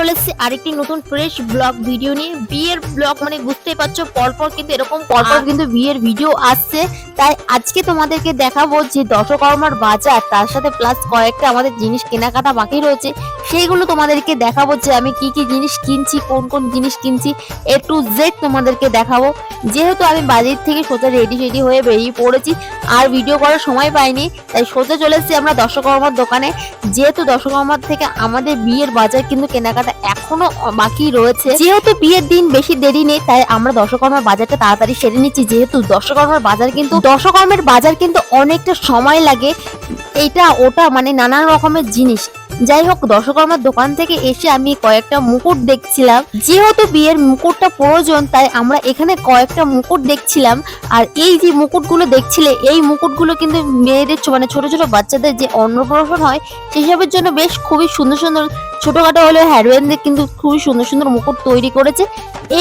চলে এসেছি আরেকটি নতুন ফ্রেশ ব্লগ ভিডিও নিয়ে। বিয়ের ব্লগ মানে বুঝতেই পারছ পরপর কিন্তু এরকম পরপর কিন্তু বিয়ের ভিডিও আসছে। তাই আজকে তোমাদেরকে দেখাবো যে দশকর্মার বাজার তার সাথে প্লাস কয়েকটা আমাদের জিনিস কেনাকাটা বাকি রয়েছে। সেইগুলো তোমাদেরকে দেখাবো যে আমি কি কি জিনিস কিনছি কোন কোন জিনিস কিনছি এ টু জেড তোমাদেরকে দেখাবো। যেহেতু আমি বাজার থেকে সোজা রেডি রেডি হয়ে বেরিয়ে পড়েছি আর ভিডিও করার সময় পাইনি তাই সোজা চলে এসেছি আমরা দশকর্মার দোকানে। যেহেতু দশকর্মার থেকে আমাদের বিয়ের বাজার কিন্তু কেনাকাটা এখনও বাকি রয়েছে। যেহেতু বিয়ের দিন বেশি দেরি নেই, তাই আমরা দশকর্মার বাজারটা তাড়াতাড়ি সেরে নিচ্ছি। যেহেতু দশকর্মার বাজার কিন্তু দশকর্মের বাজার কিন্তু অনেকটা সময় লাগে। এইটা, ওটা মানে নানান রকমের জিনিস। যাই হোক, দশকর্মার দোকান থেকে এসে আমি কয়েকটা মুকুট দেখছিলাম। যেহেতু বিয়ের মুকুটটা প্রয়োজন, তাই আমরা এখানে কয়েকটা মুকুট দেখছিলাম। আর এই যে মুকুটগুলো দেখছিলে, এই মুকুটগুলো কিন্তু মেয়েদের মানে ছোট ছোট বাচ্চাদের যে অন্নপ্রাশন হয়, সেসবের জন্য বেশ খুবই সুন্দর সুন্দর ছোটখাটো হলেও হ্যারোয়েনদের কিন্তু খুবই সুন্দর সুন্দর মুকুট তৈরি করেছে।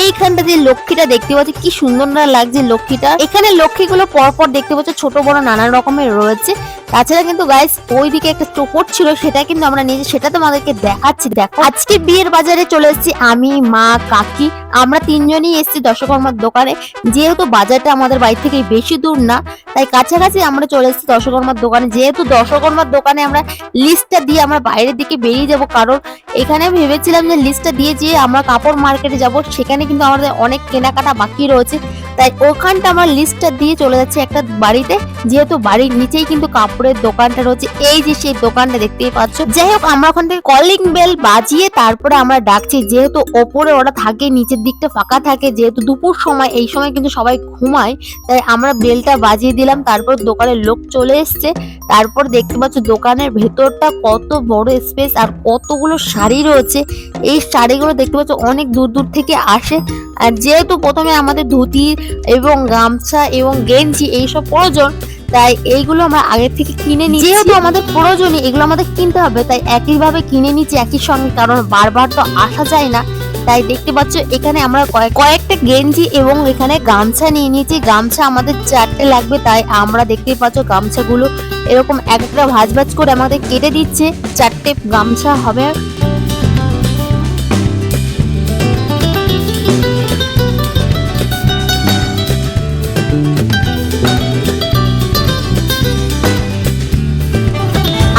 এইখানটা যে লক্ষ্মীটা দেখতে পাচ্ছি, কি সুন্দর না লাগছে লক্ষ্মীটা। এখানে লক্ষ্মীগুলো পরপর দেখতে পাচ্ছ, ছোট বড় নানান রকমের রয়েছে। তাছাড়া কিন্তু গাইস ওইদিকে একটা চোপট ছিল, সেটা কিন্তু আমরা নিজে, সেটা তোমাদেরকে দেখাচ্ছি। দেখো, আজকে বিয়ের বাজারে চলে এসেছি আমি, মা, কাকি। আমরা তিনজনই এসেছি দশকর্মার দোকানে। যেহেতু বাজারটা আমাদের বাড়ি থেকে বেশি দূর না, তাই কাছাকাছি আমরা চলে এসেছি দশকর্মার দোকানে। যেহেতু দশকর্মার দোকানে আমরা লিস্টটা দিয়ে আমরা বাইরের দিকে বেরিয়ে যাব, কারণ এখানে ভেবেছিলাম যে লিস্টটা দিয়ে যে আমরা কাপড় মার্কেটে যাব। সেখানে কিন্তু আমাদের অনেক কেনাকাটা বাকি রয়েছে। তাই ওখানটা আমরা লিস্টটা দিয়ে চলে যাচ্ছে একটা বাড়িতে। যেহেতু বাড়ির নিচেই কিন্তু কাপড়ের দোকানটা রয়েছে, এই যে সেই দোকানটা দেখতেই পাচ্ছ। যাই হোক, আমরা ওখান থেকে কলিং বেল বাজিয়ে তারপরে আমরা ডাকছি। যেহেতু ওপরে ওরা থাকে, নিচের দিকটা ফাঁকা থাকে, যেহেতু দুপুর সময়, এই সময় কিন্তু সবাই ঘুমায়, তাই আমরা বেলটা বাজিয়ে দিলাম। তারপর দোকানের লোক চলে এসছে। তারপর দেখতে পাচ্ছ দোকানের ভেতরটা কত বড় স্পেস আর কতগুলো শাড়ি রয়েছে। এই শাড়িগুলো দেখতে পাচ্ছ অনেক দূর দূর থেকে আসে। আর যেহেতু প্রথমে আমাদের ধুতি এবং গামছা এবং গেঞ্জি এইসব প্রয়োজন, তাই এইগুলো আমরা আগে থেকে কিনে নিই যেহেতু আমাদের প্রয়োজনই এগুলো আমাদের কিনতে হবে, তাই একইভাবে কিনে নিচ্ছি একই সঙ্গে, কারণ বারবার তো আসা যায় না। তাই দেখতে পাচ্ছ, এখানে আমরা কয়েক- কয়েকটা গেঞ্জি এবং এখানে গামছা নিয়ে নিয়েছি। গামছা আমাদের চারটে লাগবে, তাই আমরা দেখতেই পাচ্ছ গামছাগুলো এরকম এক একটা ভাজ ভাজ করে আমাদের কেটে দিচ্ছে। চারটে গামছা হবে।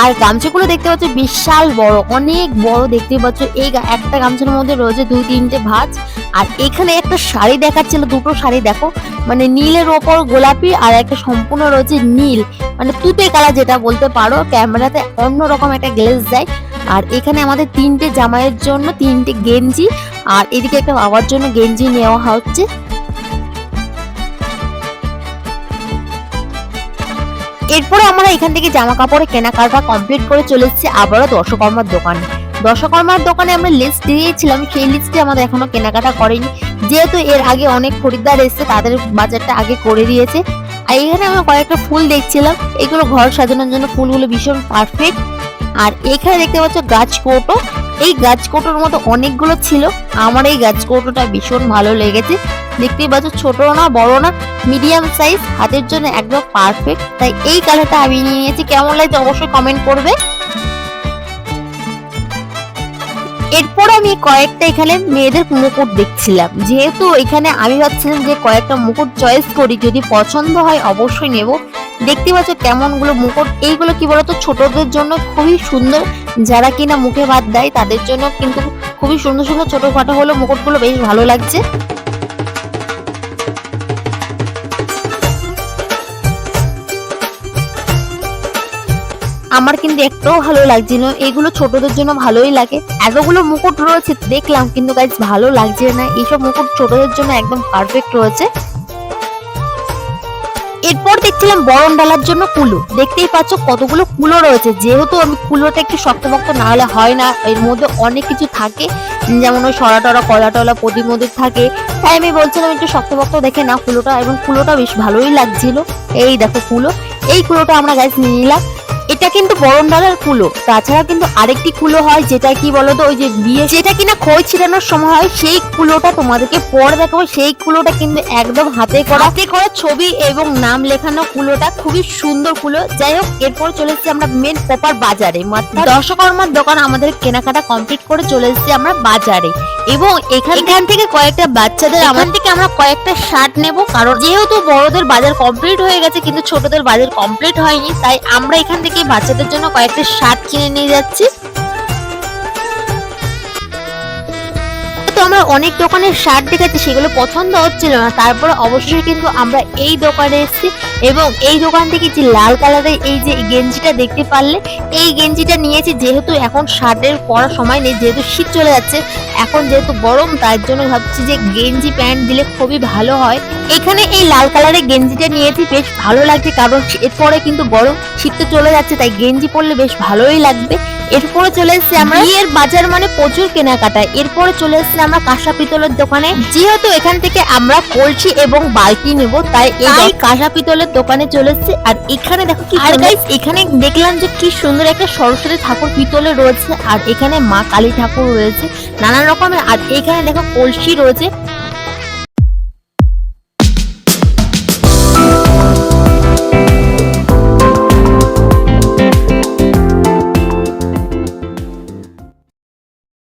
আর গামছাগুলো দেখতে পাচ্ছ বিশাল বড়, অনেক বড় দেখতে পাচ্ছ। এই একটা গামছার মধ্যে রয়েছে দুই, তিনটে ভাঁজ। আর এখানে একটা শাড়ি দেখাচ্ছিল, দুটো শাড়ি দেখো। মানে নীলের ওপর গোলাপি আর একটা সম্পূর্ণ রয়েছে নীল। মানে তুতে কালার যেটা বলতে পারো, ক্যামেরাতে অন্যরকম একটা গ্লেজ দেয়। আর এখানে আমাদের তিনটে জামাইয়ের জন্য তিনটে গেঞ্জি। আর এদিকে একটা বাবার জন্য গেঞ্জি নেওয়া হচ্ছে। এরপরে আমরা এখান থেকে জামা কাপড়ে কেনাকাটা কমপ্লিট করে চলে এসেছি আবারও দশকর্মার দোকানে। দশকর্মার দোকানে আমরা লিস্ট দিয়েছিলাম, সেই লিস্টে আমাদের এখনও কেনাকাটা করেনি। যেহেতু এর আগে অনেক খরিদ্দার এসেছে, তাদের বাজারটা আগে করে দিয়েছে। আর এখানে আমরা কয়েকটা ফুল দেখছিলাম। এগুলো ঘর সাজানোর জন্য ফুলগুলো ভীষণ পারফেক্ট আর এখানে দেখতে পাচ্ছ গাছ কৌটো। এই গাছ কৌটোর মতো অনেকগুলো ছিল। আমার এই গাছ কৌটোটা ভীষণ ভালো লেগেছে। দেখতেই পাচ্ছ, ছোট না, বড় না মিডিয়াম সাইজ হাতের জন্য একদম পারফেক্ট তাই এই কালারটা আমি নিয়ে নিয়েছি। কেমন লাগছে অবশ্যই কমেন্ট করবে। এরপর আমি কয়েকটা এখানে মেয়েদের মুকুট দেখছিলাম। যেহেতু এখানে আমি ভাবছিলাম যে কয়েকটা মুকুট চয়েস করি, যদি পছন্দ হয় অবশ্যই নেব। দেখতে পাচ্ছ কেমনগুলো মুকুট? এইগুলো কি বলতো? ছোটদের জন্য খুবই সুন্দর। যারা কিনা মুখে ভাত দেয়, তাদের জন্য কিন্তু খুবই সুন্দর সুন্দর ছোটখাটো হলো মুকুটগুলো। বেশ ভালো লাগছে। আমার কিন্তু একটাও ভালো লাগছিল এগুলো ছোটদের জন্য ভালোই লাগে। এতগুলো মুকুট রয়েছে, দেখলাম কিন্তু গাইজ ভালো লাগছে না। এইসব মুকুট ছোটদের জন্য একদম পারফেক্ট রয়েছে। এরপর দেখছিলাম বরণ ডালার জন্য কুলো। দেখতেই পাচ্ছ কতগুলো কুলো রয়েছে। যেহেতু আমি কুলোটা একটু শক্তপক্ত না হলে হয় না, এর মধ্যে অনেক কিছু থাকে। যেমন ওই সরা টরা কলা টলা প্রদীপ মদির থাকে। তাই আমি বলছিলাম একটু শক্তপক্ত দেখে না কুলোটা, এবং কুলোটা বেশ ভালোই লাগছিল। এই দেখো কুলো। এই কুলোটা আমরা গাছ নিয়ে নিলাম। এটা কিন্তু বরণ ডালার কুলো। তাছাড়া কিন্তু আরেকটি কুলো হয় যেটা কি বলতো, ওই যে বিয়ে যেটা কিনা খই ছিটানোর সময় হয়, সেই কুলোটা তোমাদেরকে পরে দেখাবো। সেই কুলোটা কিন্তু একদম হাতে করা হাতে করা ছবি এবং নাম লেখানো কুলোটা খুবই সুন্দর কুলো। যাই হোক, এরপর চলে এসেছি আমরা মেন প্রপার বাজারে। মাত্র দর্শকর্মার দোকান আমাদের কেনাকাটা কমপ্লিট করে চলে এসেছি আমরা বাজারে। এবং এখান থেকে কয়েকটা বাচ্চাদের আমার থেকে আমরা কয়েকটা শার্ট নেব কারণ যেহেতু বড়দের বাজার কমপ্লিট হয়ে গেছে কিন্তু ছোটদের বাজার কমপ্লিট হয়নি তাই আমরা এখান থেকে বাচ্চাদের জন্য কয়েকটা শার্ট কিনে নিয়ে যাচ্ছি। অনেক দোকানের শার্ট দেখাচ্ছি সেগুলো পছন্দ হচ্ছিল না। তারপরে অবশ্যই কিন্তু আমরা এই দোকানে এসেছি এবং এই দোকান থেকে যে লাল কালারের এই যে গেঞ্জিটা দেখতে পারলে, এই গেঞ্জিটা নিয়েছি যেহেতু এখন শার্টের পরার সময় নেই, যেহেতু শীত চলে যাচ্ছে, এখন যেহেতু গরম, তার জন্য ভাবছি যে গেঞ্জি প্যান্ট দিলে খুবই ভালো হয়। এখানে এই লাল কালারের গেঞ্জিটা নিয়েছি, বেশ ভালো লাগছে কারণ এরপরে কিন্তু গরম, শীত চলে যাচ্ছে, তাই গেঞ্জি পরলে বেশ ভালোই লাগবে। এরপরে চলে এসেছি আমরা বিয়ের বাজার মানে প্রচুর কেনাকাটা। এরপরে চলে এসেছি আমরা কাঁসা পিতলের দোকানে। যেহেতু এখান থেকে আমরা কলসি এবং বালতি নেব তাই এই কাঁসা পিতলের দোকানে চলে এসেছি। আর এখানে দেখো কি আর গাইস এখানে দেখলাম যে কি সুন্দর একটা সরস্বতী ঠাকুর পিতলে রয়েছে আর এখানে মা কালী ঠাকুর রয়েছে নানান রকমের। আর এখানে দেখো কলসি রয়েছে